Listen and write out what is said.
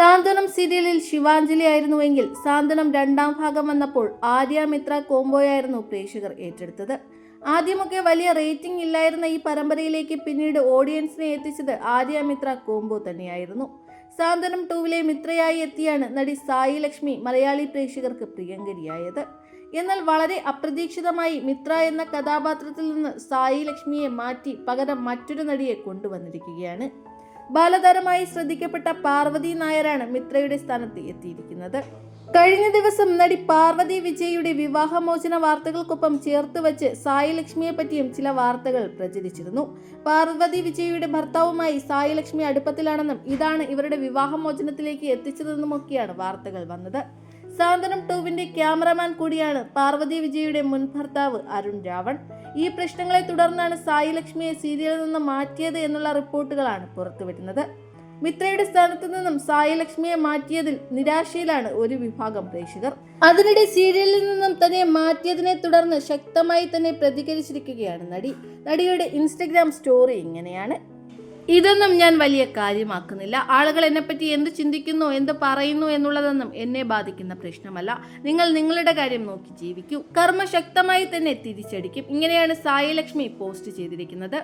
സാന്ത്വനം സീരിയലിൽ ശിവാഞ്ജലി ആയിരുന്നുവെങ്കിൽ സാന്ത്വനം രണ്ടാം ഭാഗം വന്നപ്പോൾ ആര്യ മിത്ര കോംബോയായിരുന്നു പ്രേക്ഷകർ ഏറ്റെടുത്തത്. ആദ്യമൊക്കെ വലിയ റേറ്റിംഗ് ഇല്ലായിരുന്ന ഈ പരമ്പരയിലേക്ക് പിന്നീട് ഓഡിയൻസിനെ എത്തിച്ചത് ആര്യ മിത്ര കോംബോ തന്നെയായിരുന്നു. സാന്ത്വനം ടൂവിലെ മിത്രയായി എത്തിയാണ് നടി സായി ലക്ഷ്മി മലയാളി പ്രേക്ഷകർക്ക് പ്രിയങ്കരിയായത്. എന്നാൽ വളരെ അപ്രതീക്ഷിതമായി മിത്ര എന്ന കഥാപാത്രത്തിൽ നിന്ന് സായി ലക്ഷ്മിയെ മാറ്റി പകരം മറ്റൊരു നടിയെ കൊണ്ടുവന്നിരിക്കുകയാണ്. ബാലതാരമായി ശ്രദ്ധിക്കപ്പെട്ട പാർവതി നായരാണ് മിത്രയുടെ സ്ഥാനത്ത് എത്തിയിരിക്കുന്നത്. കഴിഞ്ഞ ദിവസം നടി പാർവതി വിജയയുടെ വിവാഹമോചന വാർത്തകൾക്കൊപ്പം ചേർത്ത് വെച്ച് സായി ലക്ഷ്മിയെ പറ്റിയും ചില വാർത്തകൾ പ്രചരിച്ചിരുന്നു. പാർവതി വിജയയുടെ ഭർത്താവുമായി സായി ലക്ഷ്മി അടുപ്പത്തിലാണെന്നും ഇതാണ് ഇവരുടെ വിവാഹമോചനത്തിലേക്ക് എത്തിച്ചതെന്നുമൊക്കെയാണ് വാർത്തകൾ വന്നത്. സാന്ത്വനം ടൂവിന്റെ ക്യാമറമാൻ കൂടിയാണ് പാർവതി വിജയുടെ മുൻ ഭർത്താവ് അരുൺ രാവൺ. ഈ പ്രശ്നങ്ങളെ തുടർന്നാണ് സായി ലക്ഷ്മിയെ സീരിയലിൽ നിന്ന് മാറ്റിയത് എന്നുള്ള റിപ്പോർട്ടുകളാണ് പുറത്തുവിടുന്നത് മിത്രയുടെ സ്ഥാനത്ത് നിന്നും സായി ലക്ഷ്മിയെ മാറ്റിയതിൽ നിരാശയിലാണ് ഒരു വിഭാഗം പ്രേക്ഷകർ. അതിനിടെ സീരിയലിൽ നിന്നും തന്നെ മാറ്റിയതിനെ തുടർന്ന് ശക്തമായി തന്നെ പ്രതികരിച്ചിരിക്കുകയാണ് നടി. നടിയുടെ ഇൻസ്റ്റഗ്രാം സ്റ്റോറി ഇങ്ങനെയാണ്. ഇതൊന്നും ഞാൻ വലിയ കാര്യമാക്കുന്നില്ല. ആളുകൾ എന്നെപ്പറ്റി എന്ത് ചിന്തിക്കുന്നു എന്ത് പറയുന്നു എന്നുള്ളതൊന്നും എന്നെ ബാധിക്കുന്ന പ്രശ്നമല്ല. നിങ്ങൾ നിങ്ങളുടെ കാര്യം നോക്കി ജീവിക്കൂ. കർമ്മ ശക്തമായി തന്നെ തിരിച്ചടിക്കും. ഇങ്ങനെയാണ് സായി ലക്ഷ്മി പോസ്റ്റ് ചെയ്തിരിക്കുന്നത്.